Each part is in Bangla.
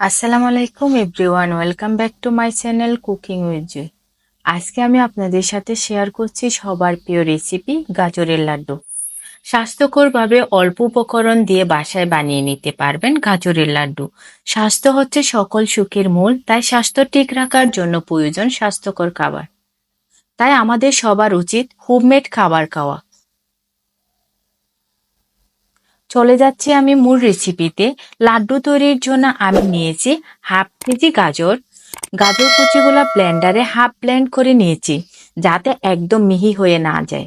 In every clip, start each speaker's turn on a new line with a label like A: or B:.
A: আসসালামু আলাইকুম, everyone. Welcome back to my channel cooking with Jui. আজকে আমি আপনাদের সাথে শেয়ার করছি সবার প্রিয় রেসিপি গাজরের লাড্ডু। স্বাস্থ্যকরভাবে অল্প উপকরণ দিয়ে বাসায় বানিয়ে নিতে পারবেন গাজরের লাড্ডু। স্বাস্থ্য হচ্ছে সকল সুখের মূল, তাই স্বাস্থ্য ঠিক রাখার জন্য প্রয়োজন স্বাস্থ্যকর খাবার। তাই আমাদের সবার উচিত হোমমেড খাবার খাওয়া। চলে যাচ্ছি আমি মূল রেসিপিতে লাড্ডু তৈরির জন্য আমি নিয়েছি হাফ কেজি গাজর। গাজর কুচিগুলো ব্লেন্ডারে হাফ ব্লেন্ড করে নিয়েছি, যাতে একদম মিহি হয়ে না যায়।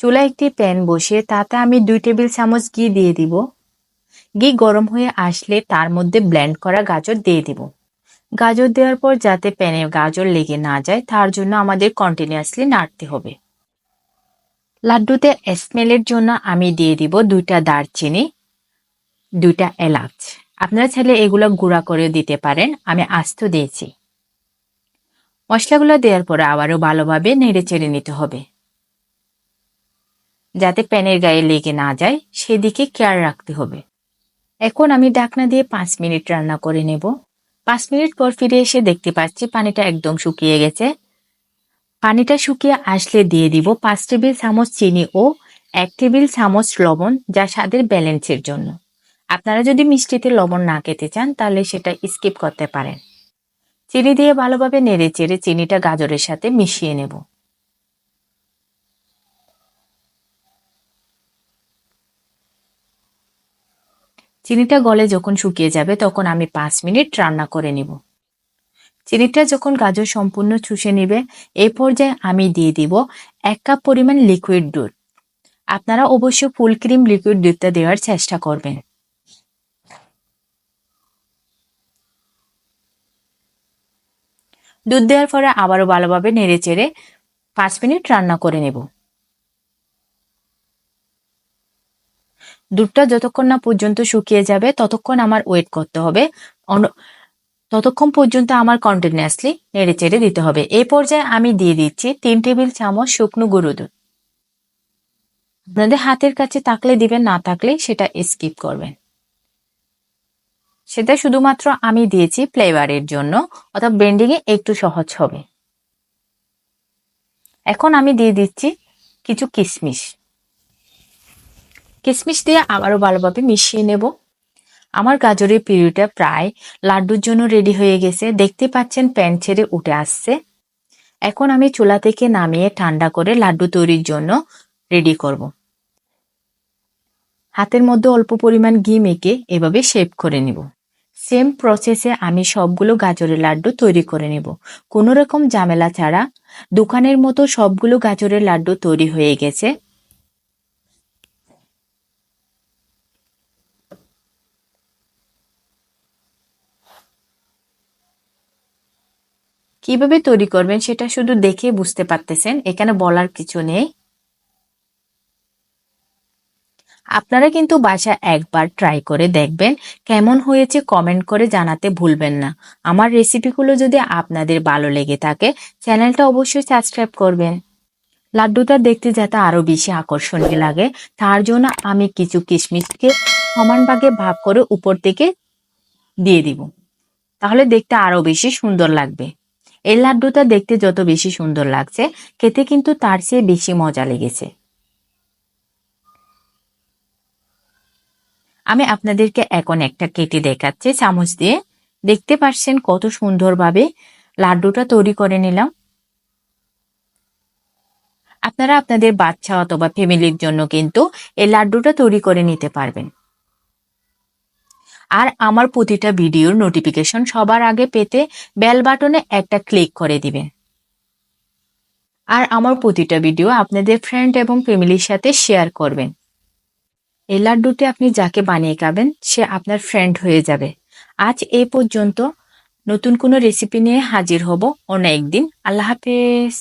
A: চুলা একটি প্যান বসিয়ে তাতে আমি দুই টেবিল চামচ ঘি দিয়ে দিব। ঘি গরম হয়ে আসলে তার মধ্যে ব্লেন্ড করা গাজর দিয়ে দিব। গাজর দেওয়ার পর যাতে প্যানে গাজর লেগে না যায়, তার জন্য আমাদের কন্টিনিউয়াসলি নাড়তে হবে। লাড্ডুতে স্মেলের জন্য আমি দিয়ে দিব দুইটা দারচিনি, দুইটা এলাচ। আপনারা চাইলে এগুলো গুঁড়া করে দিতে পারেন, আমি আস্ত দিয়েছি। মশলাগুলো দেওয়ার পরে আবারও ভালোভাবে নেড়ে চেড়ে নিতে হবে। যাতে প্যানের গায়ে লেগে না যায়, সেদিকে খেয়াল রাখতে হবে। এখন আমি ডাকনা দিয়ে পাঁচ মিনিট রান্না করে নেব। পাঁচ মিনিট পর ফিরে এসে দেখতে পাচ্ছি পানিটা একদম শুকিয়ে গেছে। পানিটা শুকিয়ে আসলে দিয়ে দিব পাঁচ টেবিল চামচ চিনি ও এক টেবিল চামচ লবণ যা স্বাদের ব্যালেন্সের জন্য। আপনারা যদি মিষ্টিতে লবণ না খেতে চান, তাহলে সেটা স্কিপ করতে পারেন। চিনি দিয়ে ভালোভাবে নেড়ে চেড়ে চিনিটা গাজরের সাথে মিশিয়ে নেব। চিনিটা গলে যখন শুকিয়ে যাবে, তখন আমি পাঁচ মিনিট রান্না করে নিব। চিনিটা যখন গাজর সম্পূর্ণ চুষে নিবে এই পর্যায়ে আমি দিয়ে দিব এক কাপ পরিমাণ লিকুইড দুধ। আপনারা অবশ্যই ফুল ক্রিম লিকুইড দুধটা দেওয়ার চেষ্টা করবেন। দুধ দেওয়ার পরে আবারও ভালোভাবে নেড়ে চেড়ে পাঁচ মিনিট রান্না করে নেব। দুধটা যতক্ষণ না পর্যন্ত শুকিয়ে যাবে, ততক্ষণ আমার ওয়েট করতে হবে। ততক্ষণ পর্যন্ত আমার কন্টিনিউয়াসলি নেড়ে চেড়ে দিতে হবে। এই পর্যায়ে আমি দিয়ে দিচ্ছি তিন টেবিল চামচ শুকনো গুঁড়ো দুধ। আপনাদের হাতের কাছে থাকলে দিবেন, না থাকলে সেটা স্কিপ করবেন। সেটা শুধুমাত্র আমি দিয়েছি ফ্লেভারের জন্য, অর্থাৎ ব্রেন্ডিংয়ে একটু সহজ হবে। এখন আমি দিয়ে দিচ্ছি কিছু কিশমিশ কিশমিশ দিয়ে আবারও ভালোভাবে মিশিয়ে নেব। আমার গাজরের পিউরিটা প্রায় লাড্ডুর জন্য রেডি হয়ে গেছে। দেখতে পাচ্ছেন প্যান ছেড়ে উঠে আসছে। এখন আমি চুলা থেকে নামিয়ে ঠান্ডা করে লাড্ডু তৈরির জন্য রেডি করব। হাতের মধ্যে অল্প পরিমাণ ঘি মেখে এভাবে শেপ করে নিব। সেম প্রসেসে আমি সবগুলো গাজরের লাড্ডু তৈরি করে নেব। কোনো রকম ঝামেলা ছাড়া দোকানের মতো সবগুলো গাজরের লাড্ডু তৈরি হয়ে গেছে। কীভাবে তৈরি করবেন সেটা শুধু দেখে বুঝতে পারতেছেন, এখানে বলার কিছু নেই। আপনারা কিন্তু বাসা একবার ট্রাই করে দেখবেন, কেমন হয়েছে কমেন্ট করে জানাতে ভুলবেন না। আমার রেসিপিগুলো যদি আপনাদের ভালো লেগে থাকে, চ্যানেলটা অবশ্যই সাবস্ক্রাইব করবেন। লাড্ডুটা দেখতে যাতে আরও বেশি আকর্ষণীয় লাগে, তার জন্য আমি কিছু কিশমিশকে সমান ভাগে ভাগ করে উপর থেকে দিয়ে দিব। তাহলে দেখতে আরও বেশি সুন্দর লাগবে। এই লাড্ডুটা দেখতে যত বেশি সুন্দর লাগছে, খেতে কিন্তু তার চেয়ে বেশি মজা লেগেছে। আমি আপনাদেরকে এখন একটা কেটে দেখাচ্ছি, চামচ দিয়ে। দেখতে পাচ্ছেন কত সুন্দরভাবে লাড্ডুটা তৈরি করে নিলাম। আপনারা আপনাদের বাচ্চা অথবা ফ্যামিলির জন্য কিন্তু এই লাড্ডুটা তৈরি করে নিতে পারবেন। আর আমার প্রতিটা ভিডিওর নোটিফিকেশন সবার আগে পেতে বেল বাটনে একটা ক্লিক করে দিবেন আর আমার প্রতিটা ভিডিও আপনাদের ফ্রেন্ড এবং ফ্যামিলির সাথে শেয়ার করবেন। এই লাড্ডুটি আপনি যাকে বানিয়ে খাবেন, সে আপনার ফ্রেন্ড হয়ে যাবে। আজ এ পর্যন্ত। নতুন কোনো রেসিপি নিয়ে হাজির হব অন্য একদিন। আল্লাহ হাফেজ।